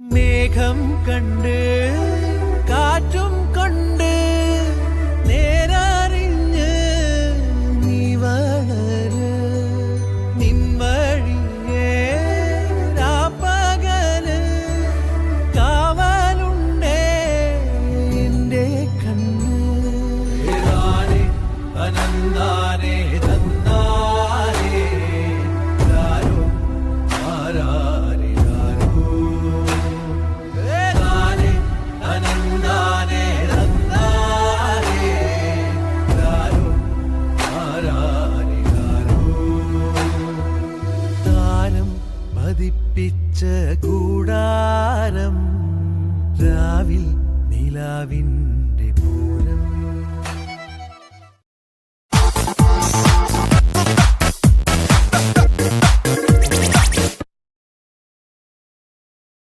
മേഘം കണ്ട് കാറ്റും കൊണ്ട് നേരറിഞ്ഞ് നീ വളര്. നിൻ വഴിയേ രാപ്പകൽ കാവലുണ്ടേ എന്റെ കണ്ണ്. അനന്താനേ തന്നാരേ പതിപ്പിച്ച കൂടാരം രാവിൽ നിലാവിന്റെ പൂ